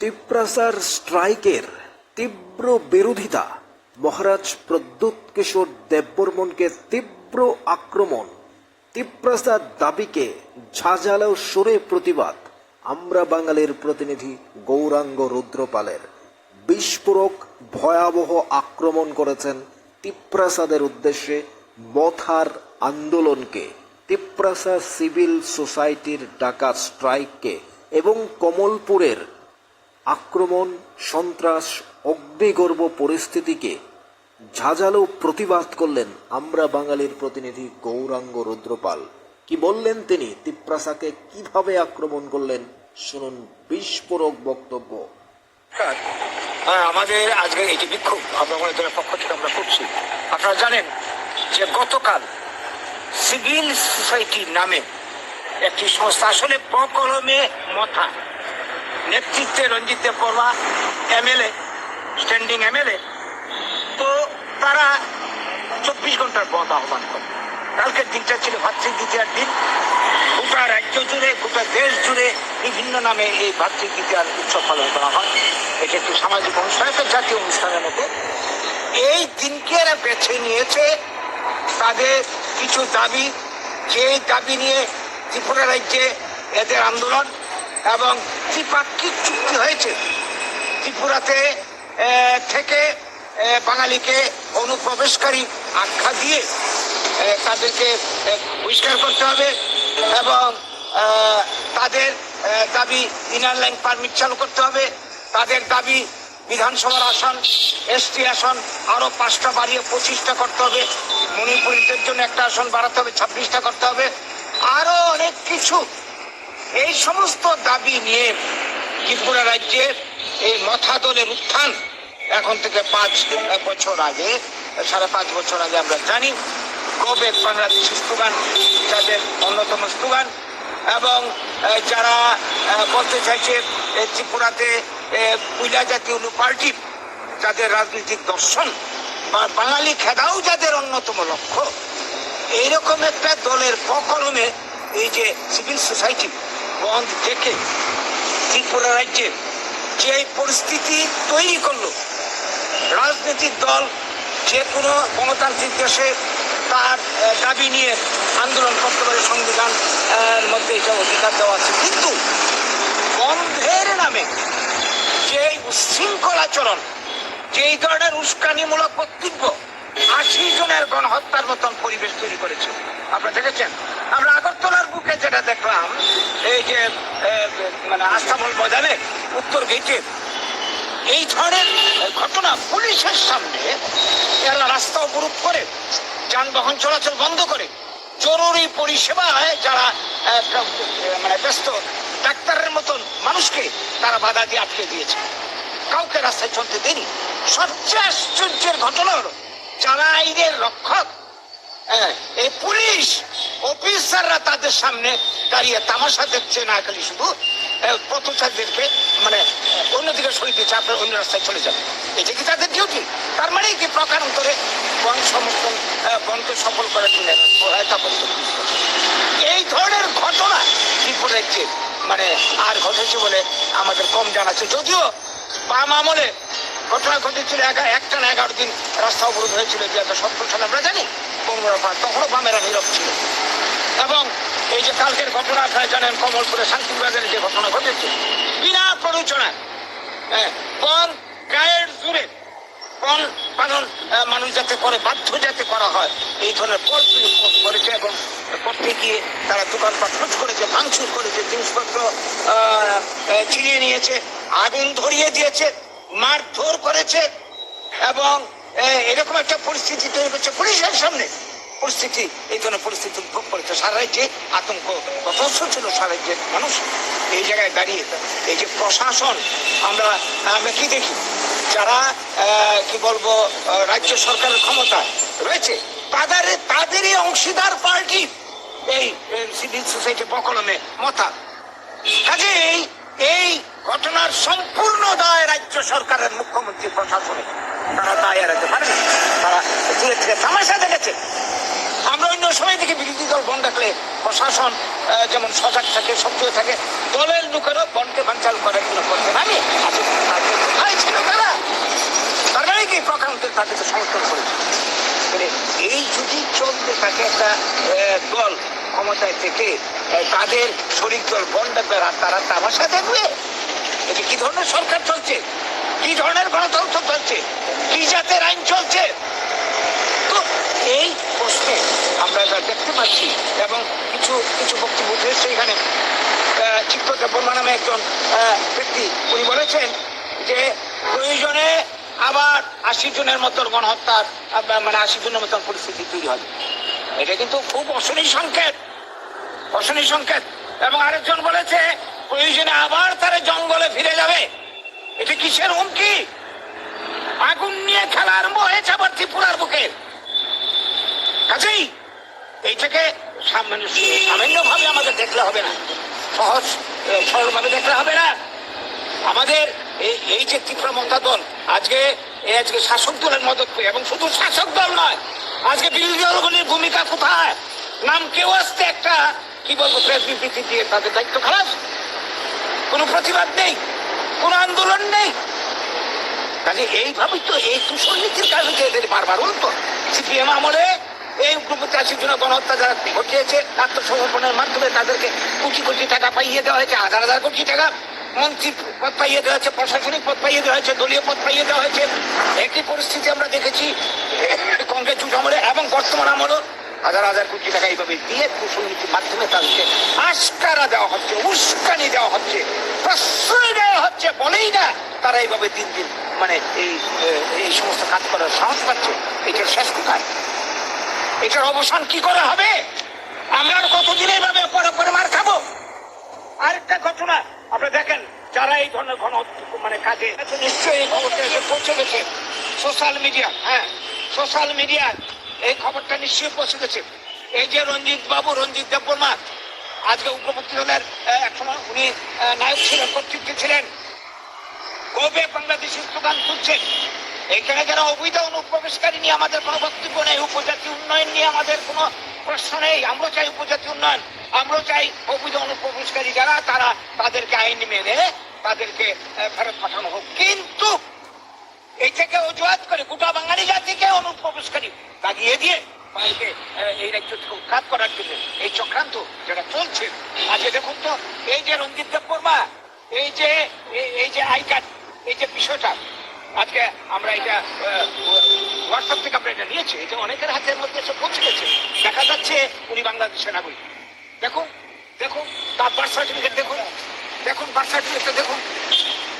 তিপ্রাসার স্ট্রাইকের তীব্র বিরোধিতা, মহারাজ প্রদ্যুৎ কিশোর দেববর্মনকে তীব্র আক্রমণ, তিপ্রাসার দাবিকে ঝাঁঝালো সুরে প্রতিবাদ, আমরা বাঙালির প্রতিনিধি গৌরাঙ্গ রুদ্রপালের। বিস্ফোরক, ভয়াবহ আক্রমণ করেছেন তিপ্রাসাদের উদ্দেশ্যে মথার আন্দোলনকে, তিপ্রাসা সিভিল সোসাইটির ডাকা স্ট্রাইককে এবং কমলপুরের আক্রমণ সন্ত্রাস অগ্নিগর্ভ পরিস্থিতিকে ঝাঁঝালো প্রতিবাদ করলেন আমরা বাঙালির প্রতিনিধি গৌরাঙ্গ রুদ্রপাল। কি বললেন তিনি? তিপ্রাসাকে কীভাবে আক্রমণ করলেন? শুনুন বিস্ফোরক বক্তব্য। নমস্কার। হ্যাঁ, আমাদের আজকে এটি বিক্ষোভ আমরা মনে দলের পক্ষ থেকে আমরা করছি। আপনারা জানেন যে গতকাল সিভিল সোসাইটি নামে একটি সংস্থা আসলে বকলমে মথা নেতৃত্বে Ranjit Deb Barma MLA standing MLA, তো তারা চব্বিশ ঘণ্টার পথ আহ্বান করে। কালকের দিনটা ছিল ভাতৃ দ্বিতীয়ার দিন। গোটা রাজ্য জুড়ে, গোটা দেশ জুড়ে বিভিন্ন নামে এই ভাতৃ দ্বিতীয়ার উৎসব পালন করা হয়। এটা একটি সামাজিক অনুষ্ঠান, একটা জাতীয় অনুষ্ঠানের মতো। এই দিনকে এরা বেছে নিয়েছে তাদের কিছু দাবি। যে দাবি নিয়ে ত্রিপুরা রাজ্যে এদের আন্দোলন এবং ত্রিপাক্ষিক চুক্তি হয়েছে। ত্রিপুরাতে থেকে বাঙালিকে অনুপ্রবেশকারী আখ্যা দিয়ে তাদেরকে বহিষ্কার করতে হবে এবং তাদের দাবি ইনার লাইন পারমিট চালু করতে হবে। তাদের দাবি বিধানসভার আসন, এসটি আসন আরও পাঁচটা বাড়িয়ে পঁচিশটা করতে হবে। মণিপুরীদের জন্য একটা আসন বাড়াতে হবে, ছাব্বিশটা করতে হবে। আরও অনেক কিছু এই সমস্ত দাবি নিয়ে ত্রিপুরা রাজ্যের এই মথা দলের উত্থান এখন থেকে পাঁচ বছর আগে, সাড়ে পাঁচ বছর আগে আমরা জানি কবে বাংলাদেশ স্লোগান, যাদের অন্যতম স্লোগান, এবং যারা বলতে চাইছে ত্রিপুরাতে পূজা জাতীয় পার্টি, যাদের রাজনৈতিক দর্শন, বা বাঙালি খেদাও যাদের অন্যতম লক্ষ্য, এইরকম একটা দলের পকলমে এই যে সিভিল সোসাইটি বন্ধ থেকে ত্রিপুরা রাজ্যে যে পরিস্থিতি তৈরি করল, রাজনৈতিক দল যে কোনো গণতান্ত্রিক দেশে তার দাবি নিয়ে আন্দোলন করতে পারে, সংবিধান মধ্যে এটা অধিকার দেওয়া আছে। কিন্তু বন্ধের নামে যে উশৃঙ্খল আচরণ যেই ধরনের উস্কানিমূলক বক্তব্য আশি জনের গণহত্যার মতন পরিবেশ তৈরি করেছে, আপনারা দেখেছেন? আমরা আগরতলার বুকে যেটা দেখলাম, এই যে মানে আস্থাবল ময়দানে, উত্তর গেটে এই ধরনের ঘটনা পুলিশের সামনে এরা রাস্তা অবরোধ করে, যানবাহন চলাচল বন্ধ করে। জরুরি পরিষেবায় যারা মানে ব্যস্ত ডাক্তারের মতন মানুষকে তারা বাধা দিয়ে আটকে দিয়েছে। কাউকে রাস্তায় চলতে দেয়নি। সবচেয়ে আশ্চর্যের ঘটনা হলো আইনের রক্ষক এই পুলিশ অফিসাররা তাদের সামনে দাঁড়িয়ে তামাশা দেখছে, না খালি শুধু পথচারীদেরকে মানে অন্যদিকে সরিয়ে দিচ্ছে, আপনার অন্য রাস্তায় চলে যাবে এটা কি তাদের ডিউটি তার মানে কি প্রকারান্তরে বন সমর্থন বনকে সফল করার জন্য সহায়তা করতে এই ধরনের ঘটনা ত্রিপুরা রাজ্যে মানে আর ঘটেছে বলে আমাদের কম জানা আছে। যদিও বাম আমলে ঘটনা ঘটেছিল একটা না এগারো দিন রাস্তা অবরোধ হয়েছিল দুই হাজার সত্তর সালে আমরা জানি। পাঁচ তখনও বামেরা নীরব ছিল। এবং এই যে কালকের ঘটনা আপনারা জানেন কমলপুরে শান্তিবাজারে যে ঘটনা ঘটেছে। বিনা প্ররোচনায় হ্যাঁ, বন গায়ের জুড়ে বন পালন মানুষ যাতে করে বাধ্য যাতে করা হয় এই ধরনের প্রয়োগ করেছে এবং করতে গিয়ে তারা দোকানপাট খোঁজ করেছে ভাঙচুর করেছে জিনিসপত্র ছিনিয়ে নিয়েছে আগুন ধরিয়ে দিয়েছে মারধর করেছে এবং এরকম একটা পরিস্থিতি তৈরি করছে পুলিশের সামনে। পরিস্থিতি, এই ধরনের পরিস্থিতি উদ্ভব করেছে। সারা রাজ্যে আতঙ্ক যথেষ্ট ছিল সারা রাজ্যের মানুষ এই জায়গায় দাঁড়িয়ে। এই যে প্রশাসন, আমরা আমরা কি দেখি? যারা কি বলব রাজ্য সরকারের ক্ষমতা রয়েছে, তাদের, তাদেরই অংশীদার পার্টি এই সিভিল সোসাইটি বকলমে মতা কাজেই এই ঘটনার সম্পূর্ণ দায় রাজ্য সরকারের মুখ্যমন্ত্রী প্রশাসনে তারা দায় এড়াতে পারে তারা দূরে থেকে তামাশা দেখেছে। আমরা অন্য সময় থেকে বিরোধী দল বন ডাকলে প্রশাসন যেমন সজাগ থাকে, সক্রিয় থাকে, দলের লোকেরও বনকে বাঞ্চাল করার জন্য করতেন আমি আচ্ছা, ছিল তারা তার মানে কি? প্রকারান্তরে তাদেরকে সমর্থন করেছে। মানে এই যদি চলতে থাকে একটা দল ক্ষমতায় থেকে তাদের শরিক দল বন বন্ধ রাস্তা তারা তামাশা দেখবে? এটা কি ধরনের সরকার চলছে? কি ধরনের গণতন্ত্র চলছে? কি জাতের আইন চলছে? তো এই দেখতে পাচ্ছি এবং কিছু কিছু বক্তব্য উঠেছে এখানে। চিত্তদেব বর্মা নামে একজন ব্যক্তি, উনি বলেছেন যে প্রয়োজনে আবার আশি জনের মতন গণহত্যার মানে আশি জনের মতন পরিস্থিতি তৈরি হবে। এটা কিন্তু খুব অশনি সংকেত অশনি সংকেত। এবং আরেকজন বলেছে, প্রয়োজনে আবার তারা জঙ্গলে ফিরে যাবে। এটা কিসের হুমকি? আগুন নিয়ে খেলা আরম্ভ হয়েছে আবার ত্রিপুরার বুকে। কাজেই এইটাকে সামান্য সামান্যভাবে আমাদের দেখলে হবে না। সহজ সরলভাবে দেখলে হবে না। আমাদের এই এই যে মমতা দল, আজকে আজকে শাসক দলের মদত পেয়ে, এবং শুধু শাসক দল নয়, আজকে বিরোধী দলগুলির ভূমিকা কোথায়? নাম কেউ আসতে একটা, কি বলব, প্রেস বিবৃতি দিয়ে তাদের দায়িত্ব খারাপ। কোনো প্রতিবাদ নেই, কোনো আন্দোলন নেই। কাজে এইভাবেই তো এই কুশলনীতির কারণে যে এদের বারবার উল্টো, সিপিএম আমলে এই উগ্রপতি আশির জন্য গণহত্যা যারা ঘটিয়েছে, আত্মসমর্পণের মাধ্যমে তাদেরকে কোটি কোটি টাকা পাইয়ে দেওয়া হয়েছে, হাজার হাজার কোটি টাকা মন্ত্রী পদ পাইয়ে দেওয়া হয়েছে, প্রশাসনিক পদ পাইয়ে দেওয়া হয়েছে, দলীয় পদ পাইয়ে দেওয়া হয়েছে। একই পরিস্থিতি আমরা দেখেছি কংগ্রেস জুট আমলে এবং বর্তমান আমলও হাজার হাজার কোটি টাকা এইভাবে দিয়ে কুশলনীতির মাধ্যমে তাদেরকে আস্কারা দেওয়া হচ্ছে, উস্কানি দেওয়া হচ্ছে, প্রশ্রয় দেওয়া হচ্ছে, বলেই না তারা এইভাবে দিন দিন মানে এই এই সমস্ত কাজ করার সাহস পাচ্ছে। এটার শেষ কোথায় এটার অবসান কি করে হবে? আমরা আর কতদিন এইভাবে পরে পরে মার খাব? আরেকটা ঘটনা আপনি দেখেন, যারা এই ধরনের ঘন মানে কাজে নিশ্চয়ই এই খবরটা এসে পৌঁছে গেছে। সোশ্যাল মিডিয়া হ্যাঁ সোশ্যাল মিডিয়া এই খবরটা নিশ্চয়ই পৌঁছে গেছে। এই যে রঞ্জিত বাবু, রঞ্জিত দেববর্মা আজকে উগ্রপন্থী দলের একসময় উনি নায়ক ছিলেন, কর্তৃত্বে ছিলেন। কবে বাংলাদেশের স্লোগান তুলছেন? এখানে যারা অবৈধ অনুপ্রবেশকারী নিয়ে আমাদের কোনো বক্তব্য নেই, উপজাতি উন্নয়ন নিয়ে আমাদের কোনো প্রশ্ন নেই আমরা চাই উপজাতি উন্নয়ন আমরা চাই অবৈধ অনুপ্রবেশকারী যারা, তারা তাদেরকে আইন মেনে তাদেরকে ফেরত পাঠানো হোক। কিন্তু এই থেকে অজুহাত করে গোটা বাঙালি জাতিকে অনুপ্রবেশকারী দাগিয়ে দিয়ে বাইরে এই রাজ্য থেকে উৎখাত করার জন্য এই চক্রান্ত যেটা চলছে। আজকে দেখুন তো, এই যে রঞ্জিত দেব বর্মা এই যে এই যে আই কার্ড এই যে বিষয়টা আজকে আমরা এটা হোয়াটসঅ্যাপ থেকে আমরা এটা নিয়েছি এটা অনেকের হাতের মধ্যে এসে পৌঁছে গেছে। দেখা যাচ্ছে উনি বাংলাদেশের নাগরিক দেখুন দেখুন, তার বার্থ সার্টিফিকেট দেখুন। দেখুন বার্থ সার্টিফিকেটটা দেখুন।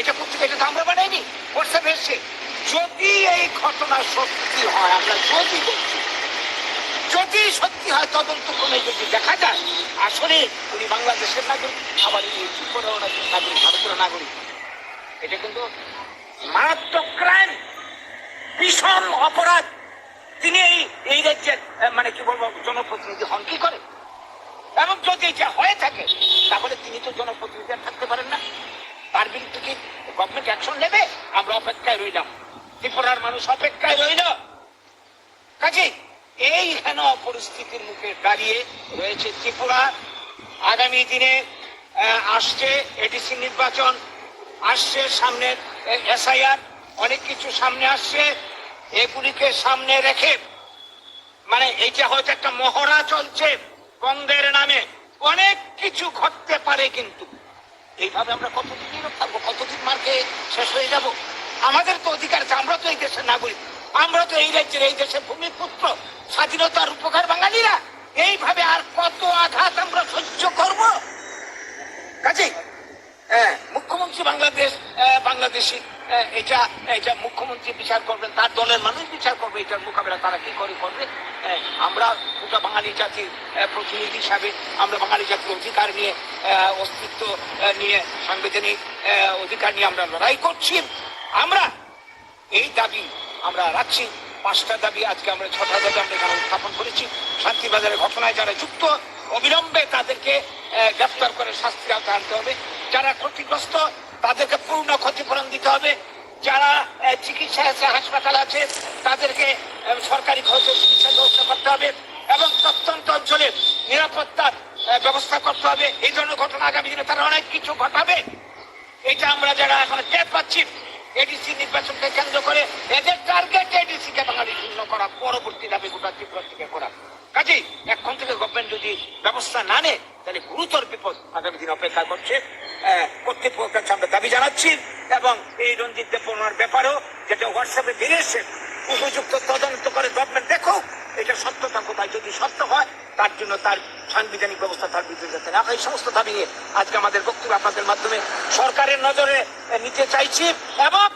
এটা পত্রিকা এটা তো আমরা বানাইনি হোয়াটসঅ্যাপ এসছে, যদি এই ঘটনা সত্যি হয়, আমরা যদি বলছি, যদি সত্যি হয়, তদন্ত করে যদি দেখা যায়, আসলে উনি বাংলাদেশের নাগরিক, আবার এই নাগরিক, ভারতের নাগরিক। এটা কিন্তু মারাত্মক ক্রাইম ভীষণ অপরাধ। তিনি এই এই রাজ্যের মানে কি বলব, জনপ্রতিনিধি হন, কি করে? এবং যদি এটা হয়ে থাকে, তাহলে তিনি তো জনপ্রতিনিধি থাকতে পারেন না। তার বিরুদ্ধে কি গভর্নমেন্ট অ্যাকশন নেবে? আমরা অপেক্ষায় রইলাম। ত্রিপুরার মানুষ অপেক্ষায় রইল। কাজে, এই হেন পরিস্থিতির মুখে দাঁড়িয়ে রয়েছে ত্রিপুরা। আগামী দিনে আসছে এডিসি নির্বাচন। আসছে সামনে এসআইআর অনেক কিছু সামনে আসছে এগুলিকে সামনে রেখে মানে এইটা হয়তো একটা মহড়া চলছে বন্ধের নামে অনেক কিছু ঘটতে পারে কিন্তু। এইভাবে আমরা কতদিন থাকব কতদিন মার্কে শেষ হয়ে যাব? আমাদের তো অধিকার আছে আমরা তো এই দেশের নাগরিক আমরা তো এই রাজ্যের এই দেশের ভূমিপুত্র স্বাধীনতার উপকার বাঙালিরা। এইভাবে আর কত আঘাত আমরা সহ্য করব? কাজে হ্যাঁ, মুখ্যমন্ত্রী বাংলাদেশ বাংলাদেশি এটা এটা মুখ্যমন্ত্রী বিচার করবেন, তার দলের মানুষ বিচার করবে, এটার মোকাবেলা তারা কি করে করবে? আমরা গোটা বাঙালি জাতির প্রতিনিধি হিসাবে আমরা বাঙালি জাতির অধিকার নিয়ে অস্তিত্ব নিয়ে, সাংবিধানিক অধিকার নিয়ে আমরা লড়াই করছি। আমরা এই দাবি আমরা রাখছি, পাঁচটা দাবি আজকে আমরা, ছটা দাবি আমরা এখানে উত্থাপন করেছি। শান্তিবাজারের ঘটনায় যারা যুক্ত, অবিলম্বে তাদেরকে গ্রেফতার করে শাস্তি আওতায় আনতে হবে। যারা ক্ষতিগ্রস্ত, তাদেরকে পূর্ণ ক্ষতিপূরণ দিতে হবে। যারা চিকিৎসা আছে, হাসপাতাল আছে, তাদেরকে সরকারি খরচে চিকিৎসা ব্যবস্থা করতে হবে এবং প্রত্যন্ত অঞ্চলে নিরাপত্তার ব্যবস্থা করতে হবে। এই ধরনের ঘটনা আগামী দিনে তারা অনেক কিছু ঘটাবে। এটা আমরা যারা এখন টের পাচ্ছি এডিসি নির্বাচনকে কেন্দ্র করে এদের টার্গেট এডিসি কে বাঙালি শূন্য করা, পরবর্তী দাবি গোটা ত্রিপুরা থেকে করা। কাজেই এখন থেকে গভর্নমেন্ট যদি ব্যবস্থা না নেয়, তাহলে গুরুতর দিন অপেক্ষা করছে কর্তৃপক্ষ কর্তৃপক্ষের আমরা দাবি জানাচ্ছি এবং এই রঞ্জিত দেবনার ব্যাপারেও যেটা হোয়াটসঅ্যাপে ফিরে এসে উপযুক্ত তদন্ত করে গভর্নমেন্ট দেখো এটা সত্যতা কোথায়, যদি সত্য হয়, তার জন্য তার সাংবিধানিক ব্যবস্থা তার বিরুদ্ধে যাতে না এই সমস্ত দাবি নিয়ে আজকে আমাদের বক্তব্য আপনাদের মাধ্যমে সরকারের নজরে নিতে চাইছি এবং